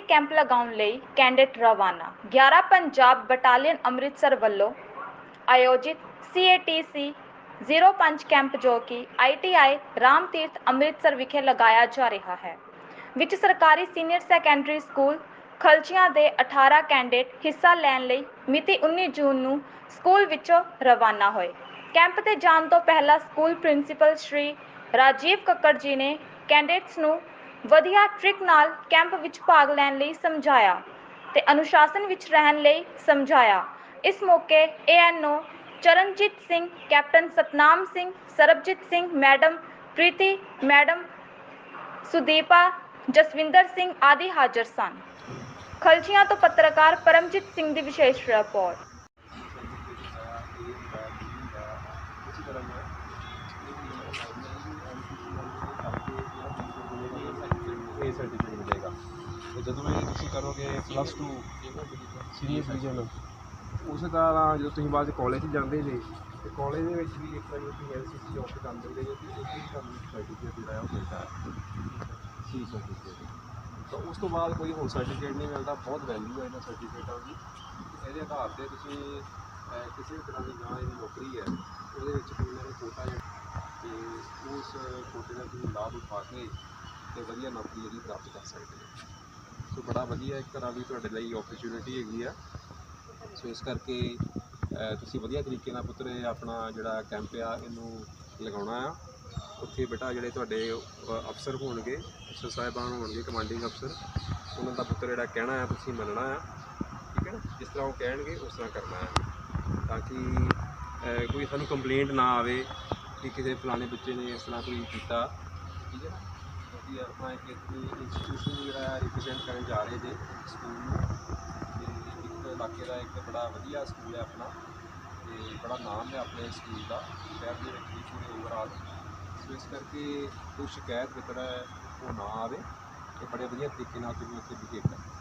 ਲਈ ਕੈਂਡੇਟ ਰਵਾਨਾ। 11 ਪੰਜਾਬ ਬਟਾਲੀਅਨ ਅੰਮ੍ਰਿਤਸਰ ਵੱਲੋਂ ਆਯੋਜਿਤ CATC 05 ਕੈਂਪ ਜੋ ਕਿ ITI ਰਾਮ ਅੰਮ੍ਰਿਤਸਰ ਵਿਖੇ ਲਗਾਇਆ ਜਾ ਰਿਹਾ ਹੈ। ਵਿੱਚ ਸਰਕਾਰੀ ਸੀਨੀਅਰ ਸੈਕੰਡਰੀ ਸਕੂਲ ਖਲਚੀਆਂ ਦੇ 18 ਕੈਂਡੀਡੇਟ ਹਿੱਸਾ ਲੈਣ ਲਈ ਮਿਤੀ 19 ਜੂਨ ਨੂੰ ਸਕੂਲ ਵਿੱਚੋਂ ਰਵਾਨਾ ਹੋਏ। ਕੈਂਪ ਤੇ ਜਾਣ ਤੋਂ ਪਹਿਲਾਂ ਸਕੂਲ ਪ੍ਰਿੰਸੀਪਲ ਸ਼੍ਰੀ ਰਾਜੀਵ ਕੱਕੜ ਜੀ ਨੇ ਕੈਂਡੀਡੇਟਸ ਨੂੰ ਵਧੀਆ ਟ੍ਰਿਕ ਨਾਲ ਕੈਂਪ ਵਿੱਚ ਭਾਗ ਲੈਣ ਲਈ ਸਮਝਾਇਆ ਤੇ ਅਨੁਸ਼ਾਸਨ ਵਿੱਚ ਰਹਿਣ ਲਈ ਸਮਝਾਇਆ। ਇਸ ਮੌਕੇ ANO Charanjit Singh, captain Satnam Singh, Sarabjit Singh, madam Preeti, madam Sudeepa, Jaswinder Singh ਆਦਿ ਹਾਜ਼ਰ ਸਨ। ਖਲਚੀਆਂ ਤੋਂ ਪੱਤਰਕਾਰ ਪਰਮਜੀਤ ਸਿੰਘ ਦੀ ਵਿਸ਼ੇਸ਼ ਰਿਪੋਰਟ। ਇਹ ਸਰਟੀਫਿਕੇਟ ਮਿਲੇਗਾ। ਤੇ ਜਦੋਂ ਵੀ ਤੁਸੀਂ ਕਰੋਗੇ ਪਲੱਸ 2 ਸੀਨੀਅਰ ਸਿਟੀਜ਼ਨ ਉਸ ਤਰ੍ਹਾਂ ਜਦੋਂ ਤੁਸੀਂ ਬਾਅਦ ਕਾਲਜ ਜਾਂਦੇ ਜੇ, ਤੇ ਕਾਲਜ ਦੇ ਵਿੱਚ ਵੀ ਇੱਕ ਵਾਰੀ ਤੁਸੀਂ ਐਲਸੀਸੀ ਜੋਬ ਤੇ ਕੰਮ ਕਰਦੇ ਜੇ, ਤੇ ਉਹ ਵੀ ਤੁਹਾਨੂੰ ਸਰਟੀਫਿਕੇਟ ਜਿਹੜਾ ਹੈ ਉਹ ਮਿਲਦਾ ਹੈ। ਸੀ ਸਰਟੀਫਿਕੇਟ ਤਾਂ ਉਸ ਤੋਂ ਬਾਅਦ ਕੋਈ ਹੋਰ ਸਰਟੀਫਿਕੇਟ ਨਹੀਂ ਮਿਲਦਾ, ਬਹੁਤ ਵੈਲਿਊ ਹੈ ਇਹਨਾਂ ਸਰਟੀਫਿਕੇਟਾਂ ਦੀ। ਇਹਦੇ ਆਧਾਰ ਤੇ ਤੁਸੀਂ ਕਿਸੇ ਵੀ ਤਰ੍ਹਾਂ ਦੀ ਜਾਂ ਇਹਦੀ ਨੌਕਰੀ ਹੈ, ਉਹਦੇ ਵਿੱਚ ਕੋਈ ਨਾ ਕੋਈ ਕੋਟਾ ਹੈ ਤੇ ਉਸ ਕੋਟੇ ਦਾ ਤੁਸੀਂ ਲਾਭ ਉਠਾ ਕੇ ਤੇ ਵਧੀਆ ਨੌਕਰੀ ਜਿਹੜੀ ਪ੍ਰਾਪਤ ਕਰ ਸਕਦੇ ਹੋ। ਸੋ ਬੜਾ ਵਧੀਆ ਇੱਕ ਤਰ੍ਹਾਂ ਦੀ ਤੁਹਾਡੇ ਲਈ ਓਪਰਚੁਨਿਟੀ ਹੈਗੀ ਆ। ਸੋ ਇਸ ਕਰਕੇ ਤੁਸੀਂ ਵਧੀਆ ਤਰੀਕੇ ਨਾਲ ਪੁੱਤਰ ਆਪਣਾ ਜਿਹੜਾ ਕੈਂਪ ਆ, ਇਹਨੂੰ ਲਗਾਉਣਾ ਆ। ਉੱਥੇ ਬੇਟਾ ਜਿਹੜੇ ਤੁਹਾਡੇ ਅਫਸਰ ਹੋਣਗੇ, ਅਫਸਰ ਸਾਹਿਬਾਨ ਹੋਣਗੇ ਕਮਾਂਡਿੰਗ ਅਫਸਰ, ਉਹਨਾਂ ਦਾ ਪੁੱਤਰ ਜਿਹੜਾ ਕਹਿਣਾ ਆ, ਤੁਸੀਂ ਮੰਨਣਾ ਆ। ਠੀਕ ਹੈ ਨਾ? ਜਿਸ ਤਰ੍ਹਾਂ ਉਹ ਕਹਿਣਗੇ, ਉਸ ਤਰ੍ਹਾਂ ਕਰਨਾ ਆ। ਤਾਂ ਕਿ ਕੋਈ ਸਾਨੂੰ ਕੰਪਲੇਂਟ ਨਾ ਆਵੇ ਕਿ ਕਿਸੇ ਫਲਾਣੇ ਬੱਚੇ ਨੇ ਇਸ ਤਰ੍ਹਾਂ ਕੋਈ ਕੀਤਾ। ਠੀਕ ਹੈ ਕਿ ਆਪਾਂ ਇੱਕ ਇੰਸਟੀਟਿਊਸ਼ਨ ਜਿਹੜਾ ਰਿਪਰੈਜ਼ੈਂਟ ਕਰਨ ਜਾ ਰਹੇ ਜੇ ਸਕੂਲ ਨੂੰ। ਤੇ ਇੱਕ ਇਲਾਕੇ ਦਾ ਇੱਕ ਬੜਾ ਵਧੀਆ ਸਕੂਲ ਹੈ ਆਪਣਾ। ਤੇ ਬੜਾ ਨਾਮ ਹੈ ਆਪਣੇ ਸਕੂਲ ਦਾ, ਸ਼ਹਿਰ ਦੇ ਵਿੱਚ ਵੀ ਪੂਰੇ ਓਵਰਆਲ ਸੋ ਇਸ ਕਰਕੇ ਕੋਈ ਸ਼ਿਕਾਇਤ ਜਿੱਤਰ ਹੈ, ਉਹ ਨਾ ਆਵੇ ਤੇ ਬੜੇ ਵਧੀਆ ਤਰੀਕੇ ਨਾਲ ਤੁਸੀਂ ਉੱਥੇ ਬਿਹੇਵ ਕਰੋ।